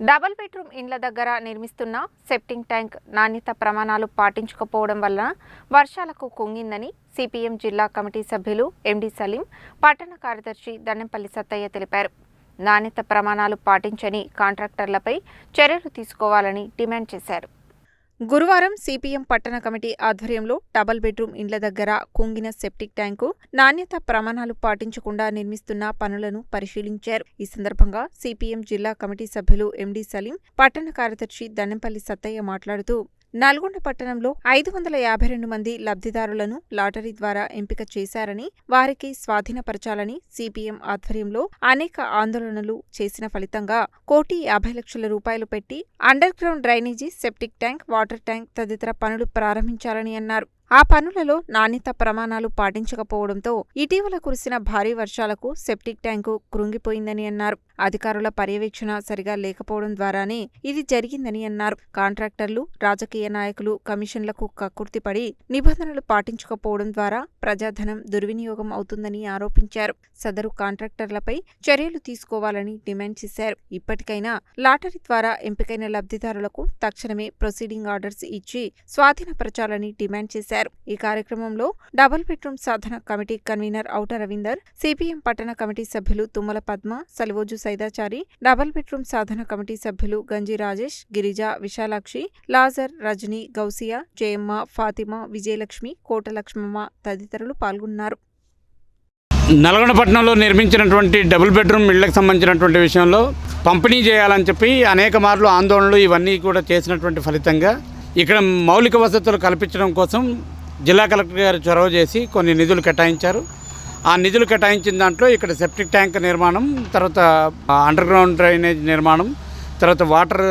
Double bedroom ఇండ్ల దగ్గర నిర్మిస్తున్న సెప్టింగ్ ట్యాంక్ నాణ్యత ప్రమాణాలు పాటించకపోవడం వలన వర్షాలకు కుంగిందని సిపిఎం జిల్లా కమిటీ సభ్యులు ఎండి సలీం పట్టణ కార్యదర్శి దండంపల్లి సత్తయ్య తెలిపారు. నాణ్యత ప్రమాణాలు పాటించని కాంట్రాక్టర్లపై చర్యలు తీసుకోవాలని డిమాండ్ చేశారు. గురువారం సిపిఎం పట్టణ కమిటీ ఆధ్వర్యంలో డబల్ బెడ్రూమ్ ఇండ్ల దగ్గర కుంగిన సెప్టిక్ ట్యాంకు నాణ్యత ప్రమాణాలు పాటించకుండా నిర్మిస్తున్న పనులను పరిశీలించారు. ఈ సందర్భంగా సిపిఎం జిల్లా కమిటీ సభ్యులు ఎండి సలీం పట్టణ కార్యదర్శి దండంపల్లి సత్తయ్య మాట్లాడుతూ నల్గొండ పట్టణంలో ఐదు వందల యాభై రెండు మంది లబ్ధిదారులను లాటరీ ద్వారా ఎంపిక చేశారని వారికి స్వాధీనపరచాలని సిపిఎం ఆధ్వర్యంలో అనేక ఆందోళనలు చేసిన ఫలితంగా కోటి యాభై లక్షల రూపాయలు పెట్టి underground drainage septic tank water tank తదితర పనులు ప్రారంభించాలని అన్నారు. ఆ పనులలో నాణ్యత ప్రమాణాలు పాటించకపోవడంతో ఇటీవల కురిసిన భారీ వర్షాలకు సెప్టిక్ ట్యాంకు కృంగిపోయిందని అన్నారు. అధికారుల పర్యవేక్షణ సరిగా లేకపోవడం ద్వారానే ఇది జరిగిందని అన్నారు. కాంట్రాక్టర్లు రాజకీయ నాయకులు కమిషన్లకు కక్కుర్తిపడి నిబంధనలు పాటించకపోవడం ద్వారా ప్రజాధనం దుర్వినియోగం అవుతుందని ఆరోపించారు. సదరు కాంట్రాక్టర్లపై చర్యలు తీసుకోవాలని డిమాండ్ చేశారు. ఇప్పటికైనా లాటరీ ద్వారా ఎంపికైన లబ్ధిదారులకు తక్షణమే ప్రొసీడింగ్ ఆర్డర్స్ ఇచ్చి స్వాధీనపరచాలని డిమాండ్ చేశారు. ఈ కార్యక్రమంలో డబుల్ బెడ్రూమ్ సాధన committee convener Auta Ravinder CPM పట్టణ కమిటీ సభ్యులు తుమ్మల పద్మ సలివోజు సైదాచారి డబుల్ బెడ్రూమ్ సాధన కమిటీ సభ్యులు గంజి రాజేష్ గిరిజ విశాలాక్షి లాజర్ రజని గౌసియా జయమ్మ ఫాతిమా విజయలక్ష్మి కోట లక్ష్మమ్మ తదితరులు పాల్గొన్నారు. నల్గొండపట్నంలో నిర్మించినటువంటి డబుల్ బెడ్రూమ్ ఇళ్ళకు సంబంధించినటువంటి విషయంలో పంపిణీ చేయాలని చెప్పి అనేక మార్లు ఆందోళనలు ఇవన్నీ కూడా చేసినటువంటి ఫలితంగా ఇక్కడ మౌలిక వసతులు కల్పించడం కోసం జిల్లా కలెక్టర్ గారు చొరవ చేసి కొన్ని నిధులు కేటాయించారు. ఆ నిధులు కేటాయించిన దాంట్లో ఇక్కడ సెప్టిక్ ట్యాంక్ నిర్మాణం తర్వాత అండర్ గ్రౌండ్ డ్రైనేజ్ నిర్మాణం తర్వాత వాటర్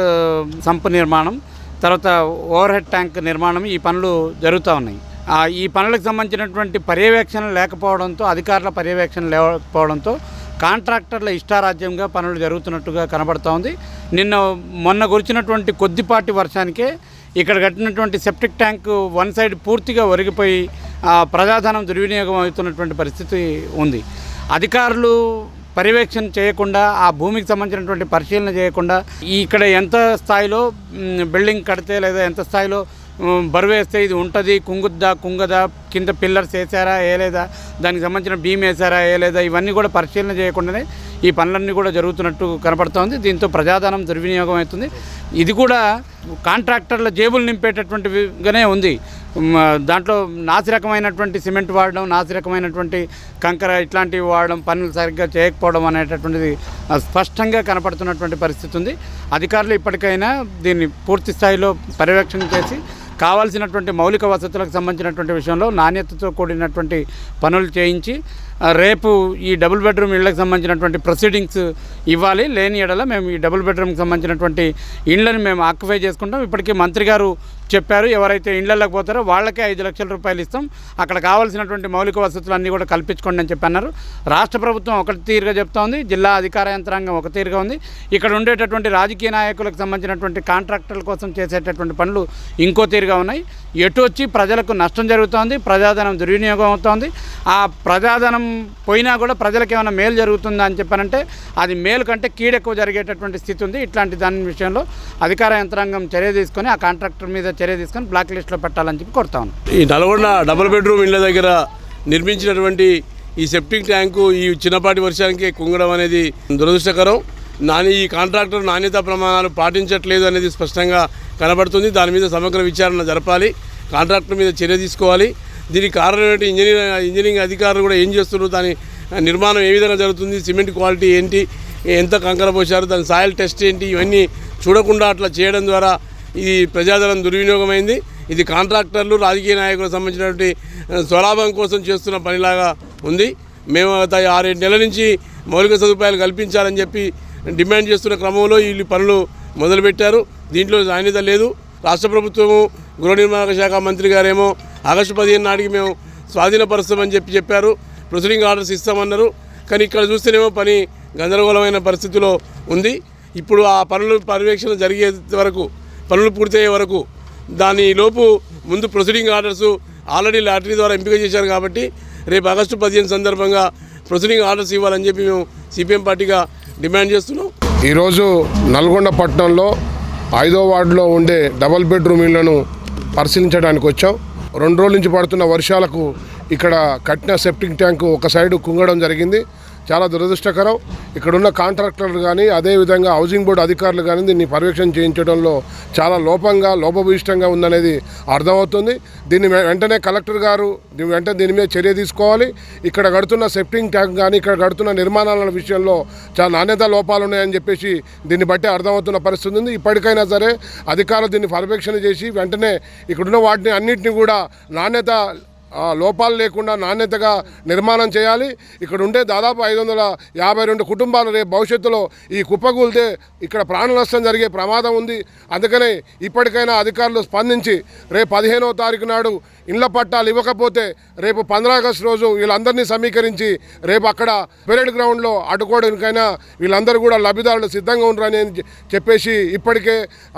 సంప్ నిర్మాణం తర్వాత ఓవర్ హెడ్ ట్యాంక్ నిర్మాణం ఈ పనులు జరుగుతూ ఉన్నాయి. ఈ పనులకు సంబంధించినటువంటి పర్యవేక్షణ లేకపోవడంతో అధికారుల పర్యవేక్షణ లేకపోవడంతో కాంట్రాక్టర్ల ఇష్టారాజ్యంగా పనులు జరుగుతున్నట్టుగా కనబడుతోంది నిన్న మొన్న కురిచినటువంటి కొద్దిపాటి వర్షానికే ఇక్కడ కట్టినటువంటి సెప్టిక్ ట్యాంక్ వన్ సైడ్ పూర్తిగా ఒరిగిపోయి ఆ, ప్రజాధనం దుర్వినియోగం అవుతున్నటువంటి పరిస్థితి ఉంది. అధికారులు పర్యవేక్షణ చేయకుండా ఆ భూమికి సంబంధించినటువంటి పరిశీలన చేయకుండా ఇక్కడ ఎంత స్థాయిలో బిల్డింగ్ కడితే లేదా ఎంత స్థాయిలో బరువు వేస్తే ఇది ఉంటుంది కుంగుద్దా కుంగదా కింద పిల్లర్స్ వేసారా వేయలేదా దానికి సంబంధించిన బీమ్ వేసారా వేయలేదా ఇవన్నీ కూడా పరిశీలన చేయకుండానే ఈ పనులన్నీ కూడా జరుగుతున్నట్టు కనపడుతోంది. దీంతో ప్రజాధనం దుర్వినియోగం అవుతుంది. ఇది కూడా కాంట్రాక్టర్ల జేబులు నింపేటటువంటిగానే ఉంది. దాంట్లో నాసిరకమైనటువంటి సిమెంట్ వాడడం నాసిరకమైనటువంటి కంకర ఇట్లాంటివి వాడడం పనులు సరిగ్గా చేయకపోవడం అనేటటువంటిది స్పష్టంగా కనపడుతున్నటువంటి పరిస్థితి ఉంది. అధికారులు ఇప్పటికైనా దీన్ని పూర్తి స్థాయిలో పర్యవేక్షణ చేసి కావాల్సినటువంటి మౌలిక వసతులకు సంబంధించినటువంటి విషయంలో నాణ్యతతో కూడినటువంటి పనులు చేయించి రేపు ఈ డబుల్ బెడ్రూమ్ ఇళ్ళకు సంబంధించినటువంటి ప్రొసీడింగ్స్ ఇవ్వాలి. లేని ఎడల మేము ఈ డబుల్ బెడ్రూమ్కి సంబంధించినటువంటి ఇండ్లను మేము ఆక్యుపై చేసుకుంటాం. ఇప్పటికీ మంత్రి గారు చెప్పారు ఎవరైతే ఇండ్లలోకి పోతారో వాళ్ళకే ఐదు లక్షల రూపాయలు ఇస్తాం. అక్కడ కావాల్సినటువంటి మౌలిక వసతులు అన్నీ కూడా కల్పించుకోండి అని చెప్పన్నారు. రాష్ట్ర ప్రభుత్వం ఒకటి తీరుగా చెప్తా ఉంది జిల్లా అధికార యంత్రాంగం ఒక తీరుగా ఉంది. ఇక్కడ ఉండేటటువంటి రాజకీయ నాయకులకు సంబంధించినటువంటి కాంట్రాక్టర్ల కోసం చేసేటటువంటి పనులు ఇంకో తీరుగా ఉన్నాయి. ఎటు వచ్చి ప్రజలకు నష్టం జరుగుతోంది ప్రజాధనం దుర్వినియోగం అవుతోంది. ఆ ప్రజాధనం పోయినా కూడా ప్రజలకు ఏమైనా మేలు జరుగుతుందా అని చెప్పానంటే అది మేలు కంటే కీడెక్కువ జరిగేటటువంటి స్థితి ఉంది. ఇట్లాంటి దాని విషయంలో అధికార యంత్రాంగం చర్య తీసుకొని ఆ కాంట్రాక్టర్ మీద చర్య తీసుకొని బ్లాక్ లిస్ట్లో పెట్టాలని చెప్పి కోరుతా ఈ నల్గొండ డబుల్ బెడ్రూమ్ ఇళ్ళ దగ్గర నిర్మించినటువంటి ఈ సెప్టిక్ ట్యాంకు ఈ చిన్నపాటి వర్షానికి కుంగడం అనేది దురదృష్టకరం. నాని ఈ కాంట్రాక్టర్ నాణ్యత ప్రమాణాలు పాటించట్లేదు అనేది స్పష్టంగా కనబడుతుంది. దాని మీద సమగ్ర విచారణ జరపాలి. కాంట్రాక్టర్ మీద చర్య తీసుకోవాలి. దీనికి కారణం ఏంటి ఇంజనీర్ ఇంజనీరింగ్ అధికారులు కూడా ఏం చేస్తున్నారు? దాని నిర్మాణం ఏ విధంగా జరుగుతుంది? సిమెంట్ క్వాలిటీ ఏంటి? ఎంత కంకర పోశారు? దాని సాయిల్ టెస్ట్ ఏంటి? ఇవన్నీ చూడకుండా అట్లా చేయడం ద్వారా ఇది ప్రజాధనం దుర్వినియోగమైంది. ఇది కాంట్రాక్టర్లు రాజకీయ నాయకులకు సంబంధించినటువంటి స్వలాభం కోసం చేస్తున్న పనిలాగా ఉంది. మేము గత ఆరేడు నెలల నుంచి మౌలిక సదుపాయాలు కల్పించాలని చెప్పి డిమాండ్ చేస్తున్న క్రమంలో వీళ్ళు పనులు మొదలుపెట్టారు. దీంట్లో నాణ్యత లేదు. రాష్ట్ర ప్రభుత్వము గృహ నిర్మాణ శాఖ మంత్రి గారేమో ఆగస్టు పదిహేను నాటికి మేము స్వాధీనపరుస్తామని చెప్పి చెప్పారు. ప్రొసీడింగ్ ఆర్డర్స్ ఇస్తామన్నారు. కానీ ఇక్కడ చూస్తేనేమో పని గందరగోళమైన పరిస్థితిలో ఉంది. ఇప్పుడు ఆ పనులు పర్యవేక్షణ జరిగే వరకు పనులు పూర్తయ్యే వరకు దాని లోపు ముందు ప్రొసీడింగ్ ఆర్డర్స్ ఆల్రెడీ లాటరీ ద్వారా ఎంపిక చేశారు కాబట్టి రేపు ఆగస్టు పదిహేను సందర్భంగా ప్రొసీడింగ్ ఆర్డర్స్ ఇవ్వాలని చెప్పి మేము సిపిఎం పార్టీగా డిమాండ్ చేస్తున్నాం. ఈరోజు నల్గొండ పట్టణంలో ఐదో వార్డులో ఉండే డబల్ బెడ్రూమ్ ఇళ్ళను పరిశీలించడానికి వచ్చాం. రెండు రోజుల నుంచి పడుతున్న వర్షాలకు ఇక్కడ కట్టిన సెప్టింగ్ ట్యాంకు ఒక సైడు కుంగడం జరిగింది. చాలా దురదృష్టకరం. ఇక్కడున్న కాంట్రాక్టర్లు కానీ అదేవిధంగా హౌసింగ్ బోర్డు అధికారులు కానీ దీన్ని పర్యవేక్షణ చేయించడంలో చాలా లోపంగా లోపభూయిష్టంగా ఉందనేది అర్థమవుతుంది. దీన్ని వెంటనే కలెక్టర్ గారు వెంటనే దీని మీద చర్య తీసుకోవాలి. ఇక్కడ కడుతున్న సెప్టింగ్ ట్యాంక్ కానీ ఇక్కడ కడుతున్న నిర్మాణాల విషయంలో చాలా నాణ్యత లోపాలు ఉన్నాయని చెప్పేసి దీన్ని బట్టి అర్థమవుతున్న పరిస్థితి ఉంది. ఇప్పటికైనా సరే అధికారులు దీన్ని పర్యవేక్షణ చేసి వెంటనే ఇక్కడున్న వాటిని అన్నింటినీ కూడా నాణ్యత లోపాలు లేకుండా నాణ్యతగా నిర్మాణం చేయాలి. ఇక్కడ ఉండే దాదాపు ఐదు వందల యాభై రెండు కుటుంబాలు రేపు భవిష్యత్తులో ఈ కుప్పకూలితే ఇక్కడ ప్రాణ నష్టం జరిగే ప్రమాదం ఉంది. అందుకనే ఇప్పటికైనా అధికారులు స్పందించి రేపు పదిహేనవ తారీఖు నాడు ఇళ్ళ పట్టాలు ఇవ్వకపోతే రేపు పంద్రా ఆగస్టు రోజు వీళ్ళందరినీ సమీకరించి రేపు అక్కడ పెరేడ్ గ్రౌండ్లో అడ్డుకోవడానికైనా వీళ్ళందరూ కూడా లబ్ధిదారులు సిద్ధంగా ఉండరని చెప్పేసి ఇప్పటికే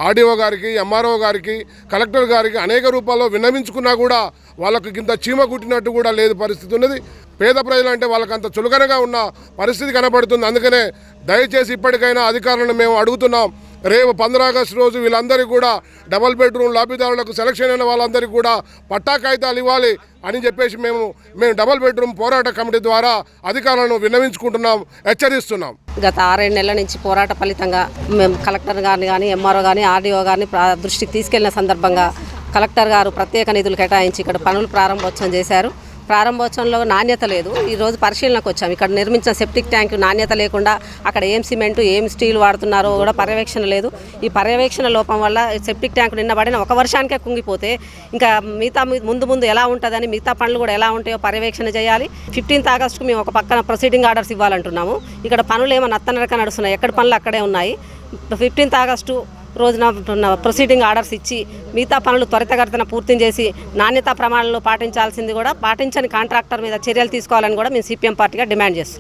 ఆర్డీఓ గారికి ఎంఆర్ఓ గారికి కలెక్టర్ గారికి అనేక రూపాల్లో విన్నవించుకున్నా కూడా వాళ్ళకి ఇంత చీమ కుట్టినట్టు కూడా లేదు పరిస్థితి ఉన్నది. పేద ప్రజలు అంటే వాళ్ళకి అంత చులకనగా ఉన్న పరిస్థితి కనబడుతుంది. అందుకనే దయచేసి ఇప్పటికైనా అధికారులను మేము అడుగుతున్నాం. రేపు పంద్రా ఆగస్టు రోజు వీళ్ళందరికీ కూడా డబల్ బెడ్రూమ్ లబ్ధిదారులకు సెలక్షన్ అయిన వాళ్ళందరికీ కూడా పట్టా కాగితాలు ఇవ్వాలి అని చెప్పేసి మేము మేము డబల్ బెడ్రూమ్ పోరాట కమిటీ ద్వారా అధికారులను విన్నవించుకుంటున్నాం హెచ్చరిస్తున్నాం. గత ఆరేడు నెలల నుంచి పోరాట ఫలితంగా మేము కలెక్టర్ గారిని కానీ ఎంఆర్ఓ కానీ ఆర్డీఓ గారిని దృష్టికి తీసుకెళ్ళిన సందర్భంగా కలెక్టర్ గారు ప్రత్యేక నిధులు కేటాయించి ఇక్కడ పనులు ప్రారంభోత్సవం చేశారు. ప్రారంభోత్సవంలో నాణ్యత లేదు. ఈరోజు పరిశీలనకు వచ్చాము ఇక్కడ నిర్మించిన సెప్టిక్ ట్యాంక్ నాణ్యత లేకుండా అక్కడ ఏం సిమెంటు ఏం స్టీల్ వాడుతున్నారో కూడా పర్యవేక్షణ లేదు. ఈ పర్యవేక్షణ లోపం వల్ల సెప్టిక్ ట్యాంక్ నిన్న పడిన ఒక వర్షానికే కుంగిపోతే ఇంకా మిగతా ముందు ముందు ఎలా ఉంటుందని మిగతా పనులు కూడా ఎలా ఉంటాయో పర్యవేక్షణ చేయాలి. ఫిఫ్టీన్త్ ఆగస్టుకు మేము ఒక పక్కన ప్రొసీడింగ్ ఆర్డర్స్ ఇవ్వాలంటున్నాము. ఇక్కడ పనులు ఏమో నత్తనరక నడుస్తున్నాయి. ఎక్కడ పనులు అక్కడే ఉన్నాయి. ఫిఫ్టీన్త్ ఆగస్టు రోజున ఉన్న ప్రొసీడింగ్ ఆర్డర్స్ ఇచ్చి మిగతా పనులు త్వరితగతిన పూర్తి చేసి నాణ్యతా ప్రమాణాలను పాటించాల్సింది కూడా పాటించని కాంట్రాక్టర్ మీద చర్యలు తీసుకోవాలని కూడా మేము సిపిఎం పార్టీగా డిమాండ్ చేస్తున్నాం.